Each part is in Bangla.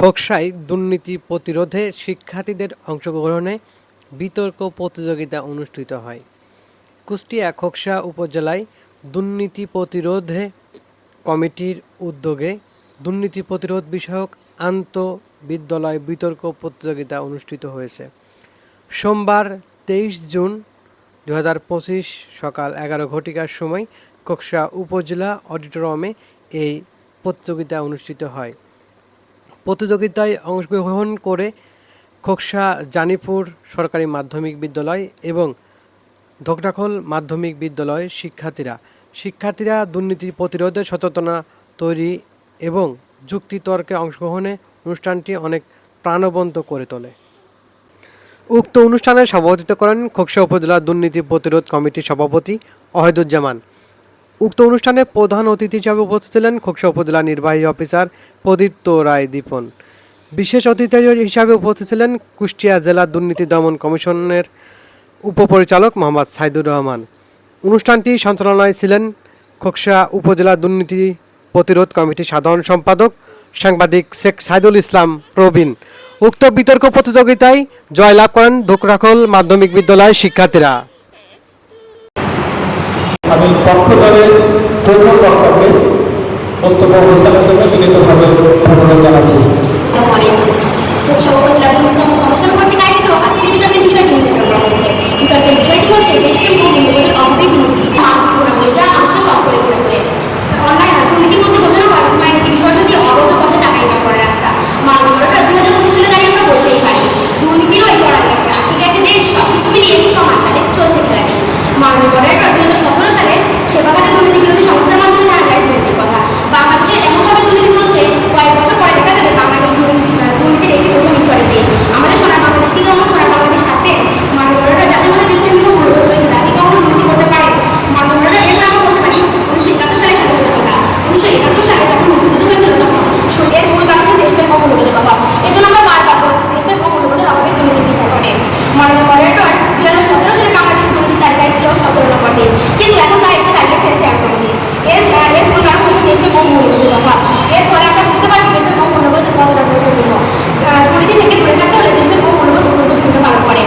খোকসায় দুর্নীতি প্রতিরোধে শিক্ষার্থীদের অংশগ্রহণে বিতর্ক প্রতিযোগিতা অনুষ্ঠিত হয়। কুষ্টিয়া খোকসা উপজেলায় দুর্নীতি প্রতিরোধে কমিটির উদ্যোগে দুর্নীতি প্রতিরোধ বিষয়ক আন্ত বিদ্যালয় বিতর্ক প্রতিযোগিতা অনুষ্ঠিত হয়েছে। সোমবার তেইশ জুন দু পঁচিশ সকাল এগারো ঘটিকার সময় খোকসা উপজেলা অডিটোরিয়ামে এই প্রতিযোগিতা অনুষ্ঠিত হয়। প্রতিযোগিতায় অংশগ্রহণ করে খোকসা জানিপুর সরকারি মাধ্যমিক বিদ্যালয় এবং ধোকরাখোল মাধ্যমিক বিদ্যালয় শিক্ষার্থীরা। শিক্ষার্থীরা দুর্নীতি প্রতিরোধে সচেতনা তৈরি এবং যুক্তিতর্কে অংশগ্রহণে অনুষ্ঠানটি অনেক প্রাণবন্ত করে তোলে। উক্ত অনুষ্ঠানে সভাপতিত্ব করেন খোকসা উপজেলা দুর্নীতি প্রতিরোধ কমিটির সভাপতি অহেদুজ্জামান। উক্ত অনুষ্ঠানে প্রধান অতিথি হিসাবে উপস্থিত ছিলেন খোকসা উপজেলা নির্বাহী অফিসার প্রদীপ্ত রায় দীপন। বিশেষ অতিথি হিসাবে উপস্থিত ছিলেন কুষ্টিয়া জেলা দুর্নীতি দমন কমিশনের উপপরিচালক মোহাম্মদ সাইদুর রহমান। অনুষ্ঠানটি সঞ্চালনায় ছিলেন খোকসা উপজেলা দুর্নীতি প্রতিরোধ কমিটির সাধারণ সম্পাদক সাংবাদিক শেখ সাইদুল ইসলাম প্রবীণ। উক্ত বিতর্ক প্রতিযোগিতায় জয়লাভ করেন ধোকরাখল মাধ্যমিক বিদ্যালয়ের শিক্ষার্থীরা। আমি পক্ষ দলের প্রথম বক্তাকে বক্তব্য উপস্থাপনের জন্য বিনীতভাবে অনুরোধ জানাচ্ছি। বিষয়টি হচ্ছে, দেশপ্রেম ও দুর্নীতি মানবিক গুণাবলী যা মানুষকে সব করে করে তোলে অন্যায় দুর্নীতির মধ্যে বোঝানো হয় অন্যায় নীতি বিসর্জন দিয়ে অবৈধ পথে টাকা ইনকাম করার রাস্তা মানবিকতা দুই হাজার পঁচিশ সালে দাঁড়িয়ে আমরা বলতেই পারি দুর্নীতিরও এই পড়া গেছে ঠিক আছে দেশ সব কিছু মিলিয়ে সমান তাদের চলছে খেলা বেশ মানবিকতা দুই হাজার সতেরো সালে সেবা খাতে দুর্নীতি বিরোধী সংস্থার মাধ্যমে জানা যায় দুর্নীতির কথা বাংলাদেশে এমনভাবে দুর্নীতি চলছে কয়েক বছর পরে দেখা যাবে বাংলাদেশ দুর্নীতি আহ, দুর্নীতির একটি প্রথম স্তরের দেশ আমাদের সোনার বাংলাদেশ কি যেমন সোনার বাংলাদেশ থাকবে মানবরা যাদের মধ্যে দেশকে বিভিন্ন মূল্যবোধ রয়েছে তাদের কখনো দুর্নীতি করতে পারে মানবরা এর আমরা বলতে পারি উনিশশো একাত্তর সালে স্বাধীনতার কথা উনিশশো একাত্তর সালে যখন মুক্তিযুদ্ধ হয়েছিল তখন সো- এর মূল কারণ ছিল দেশপ্রেম ও মূল্যবোধের অভাব এই জন্য আমরা বারবার বলেছি দেশপ্রেম ও মূল্যবোধের অভাবে দুর্নীতি বিস্তার ঘটে মাননীয় মডারেটর দুই হাজার সতেরো সালে বাংলাদেশ দুর্নীতির তালিকায় ছিল সতেরো নম্বর দেশ কিন্তু এখন তা এসে দাঁড়িয়েছে তেরোতম দেশ এর আহ, এর মূল কারণ হচ্ছে দেশপ্রেম ও মূল্যবোধের অভাব এর ফলে আমরা বুঝতে পারছি দেশপ্রেম ও মূল্যবোধ কতটা গুরুত্বপূর্ণ আহ, দুর্নীতি থেকে দূরে থাকতে হলে দেশপ্রেম ও মূল্যবোধ অত্যন্ত ভূমিকা পালন করে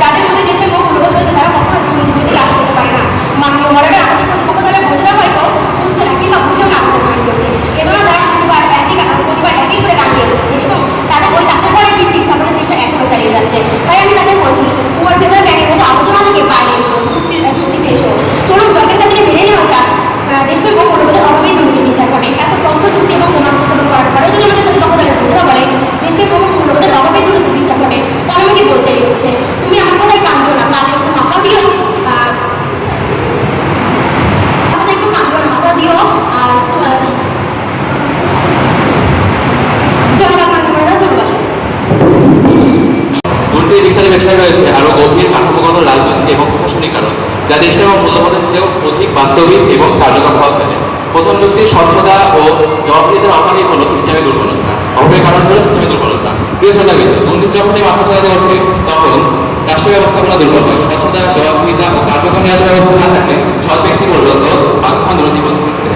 যাদের মধ্যে দেশপ্রেম ও মূল্যবোধ রয়েছে তারা কখনোই দুর্নীতি বিরোধী কাজ করতে পারে না মাননীয় মডারেটর আমাদের প্রতিপক্ষ দলের বন্ধুরা হয়তো বুঝছে না কিংবা বুঝেও না বুঝে ভান করছে এজন্য তারা প্রতিবার একই গা- প্রতিবার একই সুরে গান গিয়ে চলছে এবং তাদের ওই তাসের পরে ভিত্তি স্থাপনের চেষ্টা এখনও চালিয়ে যাচ্ছে তাই গভীর কাঠামোগত, রাজনৈতিক এবং প্রশাসনিক কারণ, যা দেশের এবং মূল্যবোধের চেয়েও অধিক বাস্তবিক এবং কার্যকর প্রভাব ফেলে। প্রথম যুক্তি স্বচ্ছতা ও জবাবদিহিতার অভাবই হলো সিস্টেমের দুর্বলতা। অভাবের কারণ হলো সিস্টেমের দুর্বলতা। প্রিয় শ্রোতাবৃন্দ দুর্নীতি যখনই মাথা চালাতে ওঠে, তখন রাষ্ট্র ব্যবস্থাপনা দুর্বল হয়। স্বচ্ছতা জবাবদিহিতা ও কার্যকর নিয়ন্ত্রণ ব্যবস্থা না থাকলে সৎ ব্যক্তি পর্যন্ত বাধ্য হন দুর্নীতি করতে।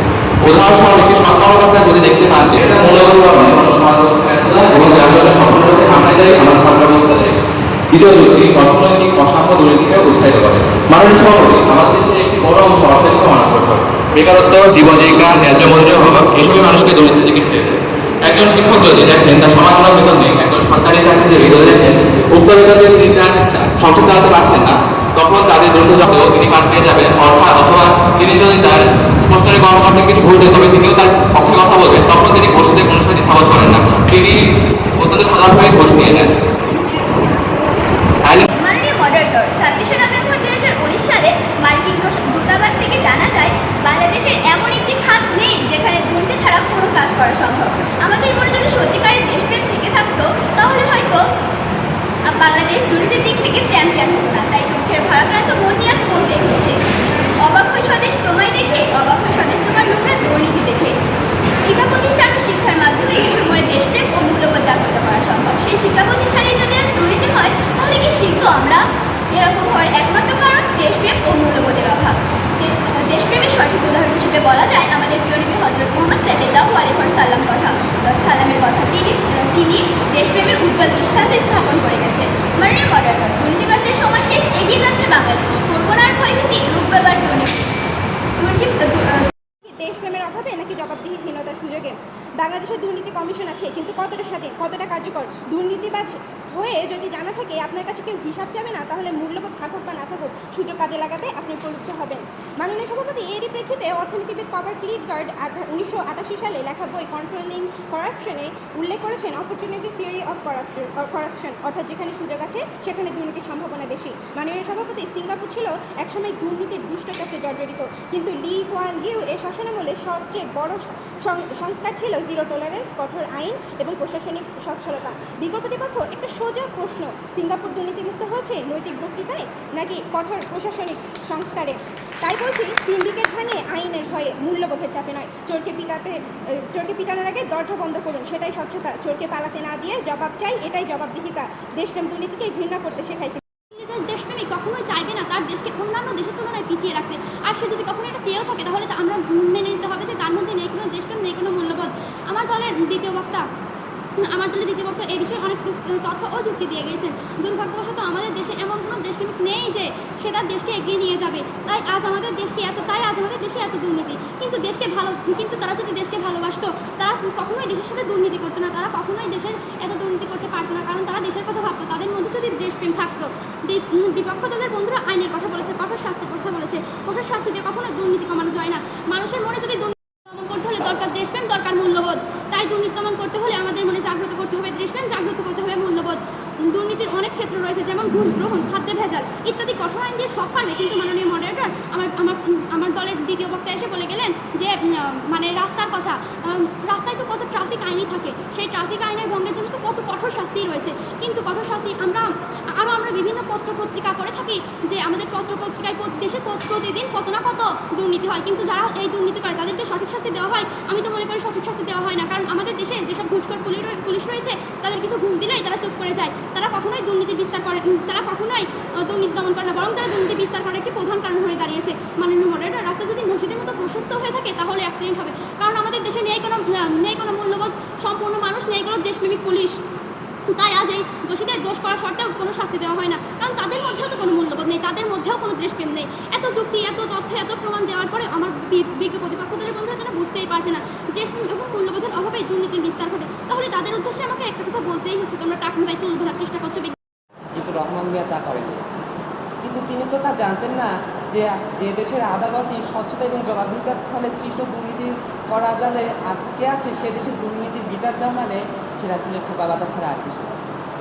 উদাহরণস্বরূপ, একটি সৎ যদি দেখতে পান যে এটা ব্যর্থতা এবং আমরা যাই আমার সব ব্যবস্থা যাই যুক্তি অর্থনৈতিক অসাম্য দুর্নীতিকে উৎসাহিত করে মাননীয় সভাপতি আমাদের দেশের একটি বড় অংশ অর্থনৈতিক অনগ্রসর বেকারত্ব, জীবজীবিকা, ন্যায্য মূল্যের অভাব এসবই মানুষকে দুর্নীতির দিকে ঠেলে একজন শিক্ষক যদি দেখেন, তার সমাজসেবা বেতন নেই। একজন সরকারি চাকরিজীবী যদি দেখেন উক্ত বেতন তিনি তার সংসার চালাতে পারছেন না, তখন তাদের দ্রুত যত তিনি পার পেয়ে যাবেন। অর্থাৎ অথবা তিনি যদি তার উপস্থিত কর্মকর্তাকে কিছু ভুল তবে তিনিও তার পক্ষে কথা বলবেন। তখন তিনি ঘোষিতে কোনো সময় দ্বিধাবোধ করেন না। তিনি অত্যন্ত সাধারণভাবে ঘোষ নিয়ে নেন আইন মাননীয় মডারেটর ছাব্বিশে নভেম্বর দুই হাজার উনিশ সালে মার্কিন দূত- দূতাবাস থেকে জানা যায় বাংলাদেশের এমন একটি খাত নেই যেখানে দুর্নীতি ছাড়া কোনো কাজ করা সম্ভব আমাদের মনে যদি সত্যিকারের দেশপ্রেম থেকে থাকতো তাহলে হয়তো আহ, বাংলাদেশ দুর্নীতির দিক থেকে চ্যাম্পিয়ন হতো না তাই দুঃখের ভারাক্রান্ত 第八题 হয়ে যদি জানা থাকে আপনার কাছে কেউ হিসাব চাবে না, তাহলে মূল্যবোধ থাকুক বা না থাকুক, সুযোগ কাজে লাগাতে আপনি প্রলুব্ধ হবেন। মাননীয় সভাপতি, এরই প্রেক্ষিতে অর্থনীতিবিদ কভার ক্লিড গার্ড উনিশশো আটাশি সালে লেখা বই কন্ট্রোলিং করাপশনে উল্লেখ করেছেন অপরচুনিটি থিওরি অফ করাপশন অর্থাৎ যেখানে সুযোগ আছে, সেখানে দুর্নীতির সম্ভাবনা বেশি। মাননীয় সভাপতি, সিঙ্গাপুর ছিল একসময় দুর্নীতির দুষ্ট দুষ্টচক্রে জর্জরিত, কিন্তু লি ওয়ান ইউ এর শাসনামলে সবচেয়ে বড় সংস্কার ছিল জিরো টলারেন্স কঠোর আইন এবং প্রশাসনিক সচ্ছলতা। প্রতিপক্ষ একটা সোজা প্রশ্ন সিঙ্গাপুর দুর্নীতিমুক্ত হয়েছে নৈতিক বক্তৃতায় নাকি কঠোর প্রশাসনিক সংস্কারে? তাই বলছি, সিন্ডিকেট ভাঙে আইনের ভয়ে মূল্যবোধের চাপে নয়। চোরকে পিটাতে চোরকে পিটানোর আগে দরজা বন্ধ করুন, সেটাই স্বচ্ছতা। চোরকে পালাতে না দিয়ে জবাব চাই, এটাই জবাবদিহিতা। দেশপ্রেম দুর্নীতিকে ঘৃণা করতে শেখাই নিজেদের দেশপ্রেমিক কখনোই চাইবে না তার দেশকে অন্যান্য দেশের তুলনায় পিছিয়ে রাখতে। আর সে যদি কখনো এটা চেয়েও থাকে, তাহলে তা আমরা মেনে নিতে হবে যে তার মধ্যে নেই কোনো দেশপ্রেম, নেই কোনো মূল্যবোধ। আমার দলের দ্বিতীয় বক্তা আমার দলের দ্বিতীয় এই বিষয়ে অনেক তথ্য ও যুক্তি দিয়ে গিয়েছেন। দুর্ভাগ্যবশত আমাদের দেশে এমন কোনো দেশপ্রেমিক নেই যে সে তার দেশকে এগিয়ে নিয়ে যাবে। তাই আজ আমাদের দেশকে এত তাই আজ আমাদের দেশে এত দুর্নীতি। কিন্তু দেশকে ভালো কিন্তু তারা যদি দেশকে ভালোবাসতো, তারা কখনোই দেশের সাথে দুর্নীতি করতো না। তারা কখনোই দেশের এত দুর্নীতি করতে পারতো না। কারণ তারা দেশের কথা ভাবতো। তাদের মধ্যে যদি দেশপ্রেম থাকতো বিপক্ষ দলের বন্ধুরা আইনের কথা বলেছে, কঠোর শাস্তির কথা বলেছে। কঠোর শাস্তি দিয়ে কখনো দুর্নীতি কমানো যায় না। মানুষের মনে যদি দুর্নীতি দমন করতে হলে দরকার দেশপ্রেম দরকার মূল্যবোধ তাই দুর্নীতি দমন করতে হলে আমাদের মনে জাগ্রত করতে হবে দেশপ্রেম জাগ্রত করতে হবে মূল্যবোধ দুর্নীতির অনেক ক্ষেত্র রয়েছে, যেমন ঘুষ, গ্রহণ, খাদ্যে ভেজাল ইত্যাদি কঠোর আইন দিয়ে সব পারবে কিন্তু মাননীয় মডারেটর আমার আমার আমার দলের দ্বিতীয় বক্তা এসে বলে গেলেন যে মানে রাস্তার কথা রাস্তায় তো কত ট্রাফিক আইনই থাকে, সেই ট্রাফিক আইনের ভঙ্গের জন্য তো কত কঠোর শাস্তি রয়েছে। কিন্তু কঠোর শাস্তি আমরা আরও আমরা বিভিন্ন পত্র পত্রিকা পড়ে থাকি যে, আমাদের পত্র পত্রিকায় দেশে প্রতিদিন কত না কত দুর্নীতি হয়। কিন্তু যারা এই দুর্নীতি করে, তাদেরকে সঠিক শাস্তি দেওয়া হয়, আমি তো মনে করি সঠিক শাস্তি দেওয়া হয় না। কারণ আমাদের দেশে যেসব ঘুষখোর পুলিশ পুলিশ রয়েছে, তাদের কিছু ঘুষ দিলেই তারা চুপ করে যায়। তারা কখনোই দুর্নীতির বিস্তার করে। তারা কখনোই দুর্নীতি দমন করে না, বরং তারা দুর্নীতি বিস্তার করার একটি প্রধান কারণ হয়ে দাঁড়িয়েছে। মাননীয় মডারেটর রাস্তা যদি মসজিদের মতো প্রশস্ত হয়ে থাকে, তাহলে অ্যাক্সিডেন্ট হবে। কারণ আমাদের দেশে নেই কোনো নেই কোনো মূল্যবোধ, সম্পূর্ণ মানুষ নেই কোনো দেশপ্রেমিক পুলিশ। তাই আজ এই দোষীদের দোষ করা সত্ত্বেও কোনো শাস্তি দেওয়া হয় না। কারণ তাদের মধ্যেও তো কোনো মূল্যবোধ নেই, তাদের মধ্যেও কোনো দেশপ্রেম নেই। এত যুক্তি, এত তথ্য, এত প্রমাণ দেওয়ার পরে আমার বিজ্ঞ প্রতিপক্ষ দলের বন্ধুরা যেন বুঝতেই পারছে না দেশপ্রেম এবং মূল্যবোধের অভাবেই দুর্নীতির বিস্তার ঘটে। তাহলে তাদের উদ্দেশ্যে আমাকে একটা কথা বলতেই হচ্ছে, তোমরা টাকা চুল বোঝার চেষ্টা করছ কিন্তু রহমান মিয়া তা করেননি। কিন্তু তিনি তো তা জানতেন না যে যে দেশের আদালতই স্বচ্ছতা এবং জবাবদিহিতার ফলে সৃষ্ট দুর্নীতির করা জালে আটকে আছে, সে দেশের দুর্নীতির বিচার চাও মানে ছেঁড়া চুলে খোপা বাতা ছাড়া আর কিছু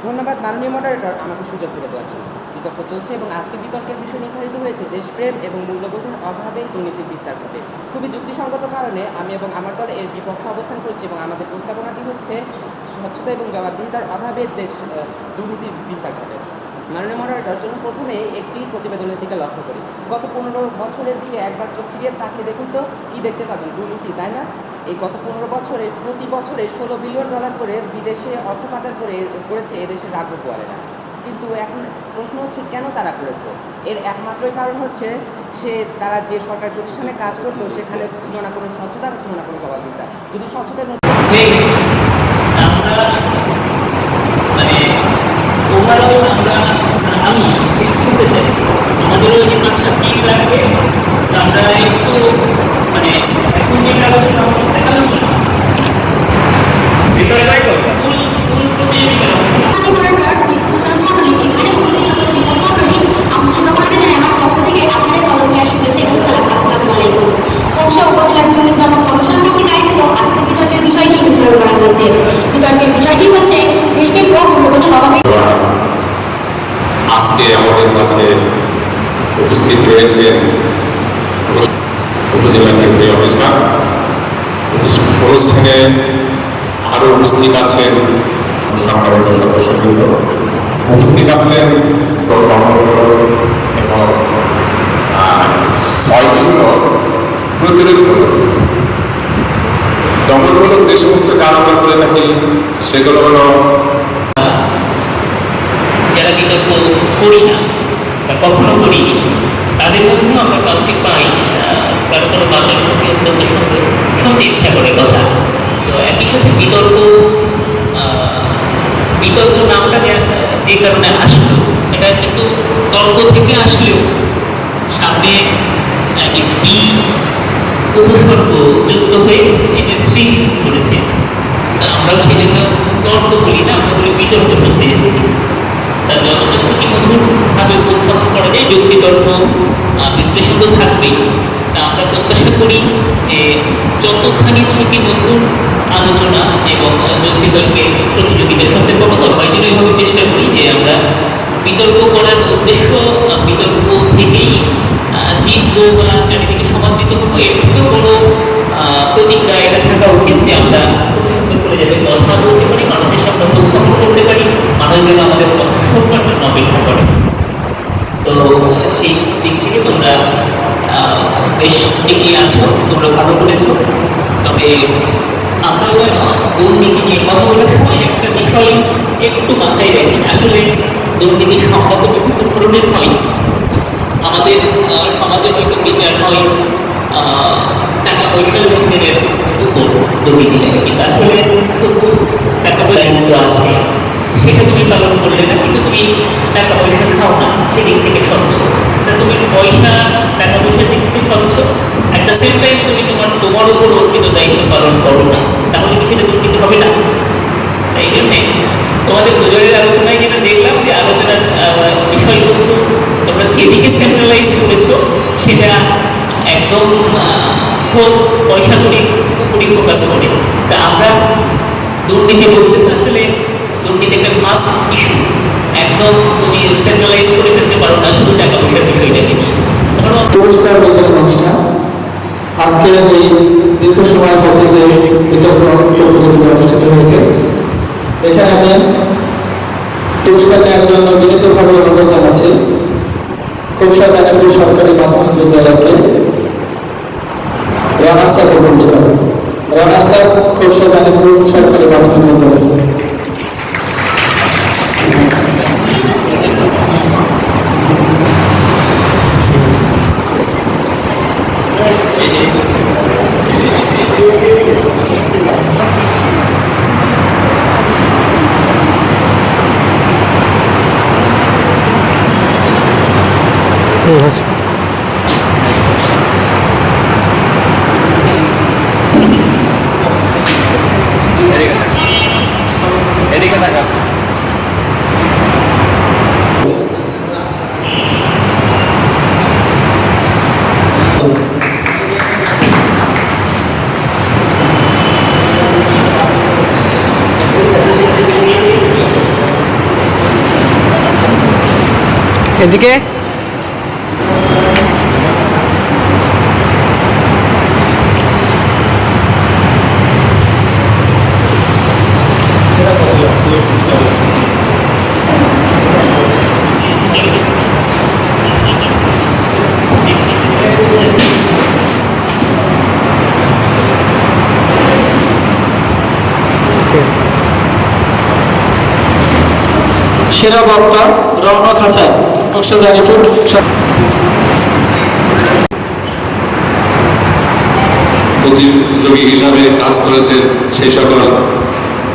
ধন্যবাদ মাননীয় মডারেটর আমাকে সুযোগ করে দেওয়ার জন্য। বিতর্ক চলছে এবং আজকে বিতর্কের বিষয় নির্ধারিত হয়েছে। দেশপ্রেম এবং মূল্যবোধের অভাবে দুর্নীতির বিস্তার ঘটে। খুবই যুক্তিসঙ্গত কারণে আমি এবং আমার দল এর বিপক্ষে অবস্থান করছি এবং আমাদের প্রস্তাবনাটি হচ্ছে স্বচ্ছতা এবং জবাবদিহিতার অভাবে দেশ দুর্নীতির বিস্তার ঘটে। মাননীয় মডারেটর জন্য প্রথমে একটি প্রতিবেদনের দিকে লক্ষ্য করি। গত পনেরো বছরের দিকে একবার চোখ ফিরিয়ে তাকিয়ে দেখুন তো, কী দেখতে পাবেন? দুর্নীতি, তাই না? এই গত পনেরো বছরে প্রতি বছরে ষোলো বিলিয়ন ডলার করে বিদেশে অর্থ পাচার করে, করেছে এদেশের রাগ্র গোয়ালেরা কিন্তু এখন প্রশ্ন হচ্ছে, কেন তারা করেছে? এর একমাত্রই কারণ হচ্ছে, সে তারা যে সরকার প্রতিষ্ঠানে কাজ করতো, সেখানে ছিল না কোনো স্বচ্ছতা, ছিল না কোনো জবাবদিহিতা। যদি স্বচ্ছতার মধ্যে আমরা মানে ওভারঅল আমরা আমি একটু শুনতে চাই আমাদেরও এই পাঁচ সাত মিনিট লাগবে তো আমরা একটু মানে এখন যেটা আলোচনা আমরা দেখালাম না ফুল ফুল প্রতিযোগিতার অংশ না। মাননীয় মডারেটর বিজ্ঞ বিচারক মণ্ডলী এখানে উপস্থিত সকল শিক্ষক মণ্ডলী আমার শিক্ষকমণ্ডলীকে জানাই আমার পক্ষ থেকে আসনের কলমকে শুভেচ্ছা এবং সালাম আসসালামু আলাইকুম কৌশা উপজেলার দুর্নীতি দমন কমিশন কর্তৃক আয়োজিত আজকের বিতর্কের বিষয়টি নির্ধারণ করা হয়েছে বিতর্কের বিষয়টি হচ্ছে, দেশকে ও মূল্যবোধের অভাবে আজকে আমাদের কাছে উপস্থিত রয়েছেন উপজেলা নির্বাহী অফিসার অনুষ্ঠানে আরও উপস্থিত আছেন সম্মানিত সদস্যবৃন্দ। উপস্থিত আছেন এবং ছয়গুলো প্রতিরোধমূলক দমনমূলক যে সমস্ত কাজ আমরা করে থাকি সেগুলো হলো যারা বিতর্ক করি না বা কখনো করিনি, তাদের মধ্যেও আমরা কাউকে পাই কারও বাজার প্রতি অত্যন্ত সুন্দর শুনতে ইচ্ছা করে কথা। তো একই সাথে বিতর্ক বিতর্ক নামটা যে- কারণে আসলো, এটা কিন্তু তর্ক থেকে আসলেও সামনে বি উপসর্গ যুক্ত হয়ে এটার স্মৃতি করেছে তা আমরাও সেই তর্ক বলি না, আমরা বলি বিতর্ক শুনতে এসেছি। তা যতটা শ্রুতি উপস্থাপন করা যায়? যুক্তি তর্ক বিশ্লেষণ তো থাকবেই। তা আমরা প্রত্যাশা করি যে যতখানি শ্রুতি মধুর আলোচনা এবং যুক্তি তর্কের প্রতিযোগিতা শুনতে পাবো তখন এইভাবে চেষ্টা করি যে আমরা বিতর্ক করার উদ্দেশ্য বিতর্ক থেকে এগিয়ে আছো, তোমরা ভালো করেছ। তবে আমরা যেন দুর্নীতি নিয়ে কথা বলার সময় একটা বিষয় একটু মাথায় রাখি। আসলে দুর্নীতির তো বিভিন্ন ধরনের হয়। আমাদের সমাজে হয়তো বিচার হয় টাকা পয়সার লেনদেনের উপর দুর্নীতি লাগে। কিন্তু আসলে শুধু টাকা পয়সা আছে। সেটা তুমি পালন করলে না, কিন্তু তুমি টাকা পয়সা খাও না, সেদিক থেকে স্বচ্ছ। তা তুমি পয়সা টাকা পয়সার দিক থেকে স্বচ্ছ? অ্যাট দ্য সেম টাইম তুমি তোমার তোমার উপর অর্পিত দায়িত্ব পালন করো না, তাহলে কি সেটা দুর্নীতি হবে না? এই জন্যে তোমাদের দুজনের আলোচনায় যেটা দেখলাম যে আলোচনার বিষয়বস্তু তোমরা যেদিকে সেন্ট্রালাইজ করেছ, সেটা একদম খুব পয়সা করে উপরই ফোকাস করে। তা আমরা দুর্নীতি বলতে আসলে দুর্নীতি একটা ফার্স্ট ইস্যু একদম তুমি সেন্ট্রালাইজ করে ফেলতে পারো না, শুধু টাকা পয়সার বিষয়টাকে নিয়ে। পুরস্কার বিতরণ অনুষ্ঠান আজকের এই দীর্ঘ সময়ের মধ্যে যে বিতর্ক প্রতিযোগিতা অনুষ্ঠিত হয়েছে, এখানে আমি পুরস্কার নেওয়ার জন্য বিনীতভাবে অনুরোধ জানাচ্ছি। খুবসা জানিপুর সরকারি মাধ্যমিক বিদ্যালয়কে রানার্স আপ পুরস্কার। রানার্স আপ জানিপুর সরকারি মাধ্যমিক বিদ্যালয়। এদিকে? সেরা বক্তা রৌনক হাসান প্রতিযোগী হিসাবে কাজ করেছেন সেই সকল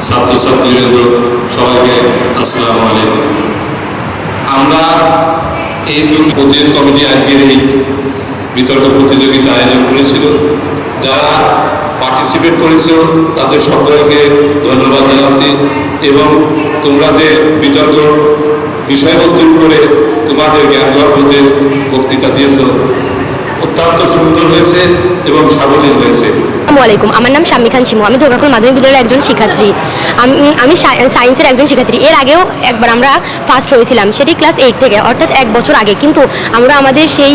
ছাত্রছাত্রীবৃন্দ, সবাইকে আসসালামু আলাইকুম। আমরা এই প্রতিযোগ কমিটি আজকের এই বিতর্ক প্রতিযোগিতা আয়োজন করেছিল। যারা পার্টিসিপেট করেছিল, তাদের সকলকে ধন্যবাদ জানাচ্ছি। এবং তোমরা যে বিতর্ক বিষয়বস্তুর উপরে তোমাদের জ্ঞান গর্ভতে বক্তৃতা দিয়েছ। অত্যন্ত সুন্দর হয়েছে এবং সাবলীল হয়েছে। আসসালামু আলাইকুম। আমার নাম শাম্মী খান শিমু। আমি দুর্গাপুর মাধ্যমিক বিদ্যালয়ের একজন শিক্ষার্থী। আমি আমি সায়েন্সের একজন শিক্ষার্থী। এর আগেও একবার আমরা ফার্স্ট হয়েছিলাম। সেটি ক্লাস এইট থেকে, অর্থাৎ এক বছর আগে। কিন্তু আমরা আমাদের সেই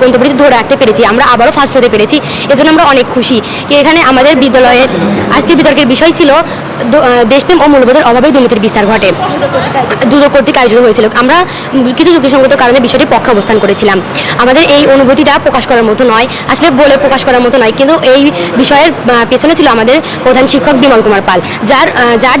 গন্তব্যটি ধরে রাখতে পেরেছি। আমরা আবারও ফার্স্ট হতে পেরেছি। এজন্য আমরা অনেক খুশি। এখানে আমাদের বিদ্যালয়ের আজকের বিতর্কের বিষয় ছিল দেশপ্রেম ও মূল্যবোধের অভাবে দুর্নীতির বিস্তার ঘটে। দুদক কর্তৃক আয়োজিত হয়েছিল। আমরা কিছু যুক্তিসঙ্গত কারণে বিষয়টি পক্ষে অবস্থান করেছিলাম। আমাদের এই অনুভূতিটা প্রকাশ করার মতো নয়। আসলে বলে প্রকাশ করার মতো নয়, কিন্তু এই বিষয়ের পেছনে ছিল আমাদের প্রধান শিক্ষক বিমল কুমার পাল, যার যার